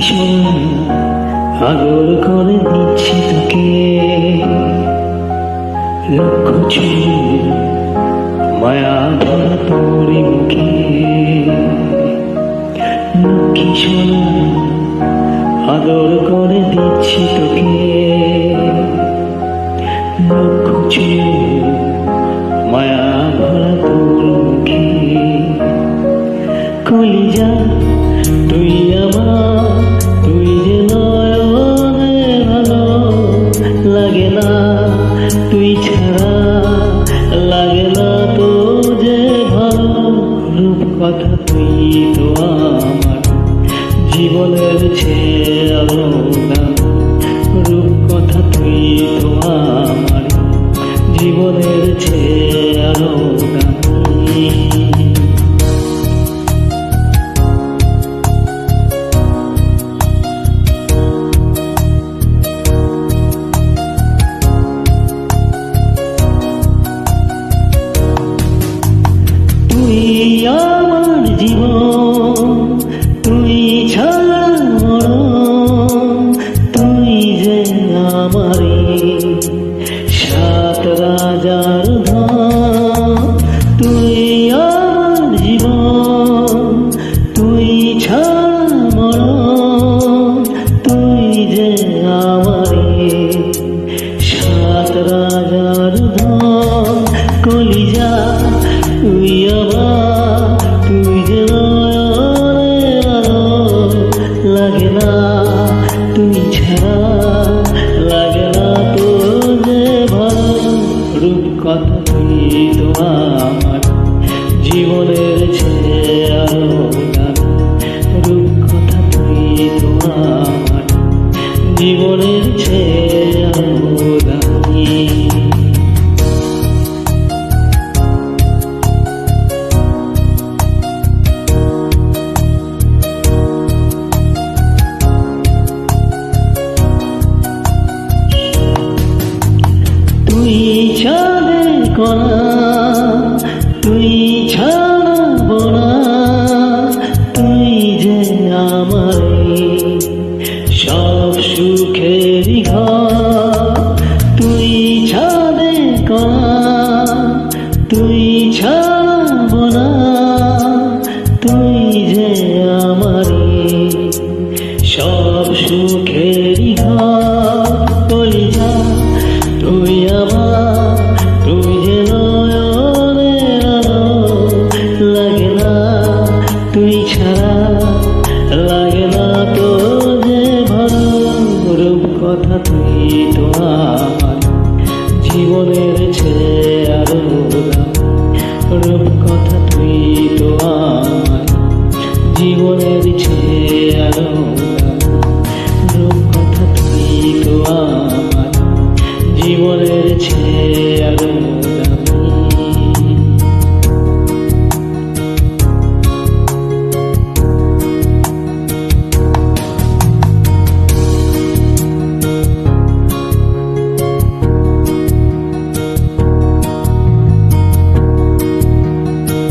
ভীষণ পাগল করে দিচ্ছি তোকে। লক্ষ ছুঁ মায়া ধরা পড়ে মুখে। লক্ষ্মী শোনা আদর করে দিচ্ছি তোকে। লক্ষ ছুঁ মায়া ভরা তোর মুখে। কলিজা তুই ছাড়া লাগে না তো যে ভালো রূপ কথা তুই তো আমার জীবনের ছেয়ে আলো না রূপ কথা তুই তো আমার জীবনের ছেয়ে ছেড়ে আলো তুই ছাড়ে কণা love.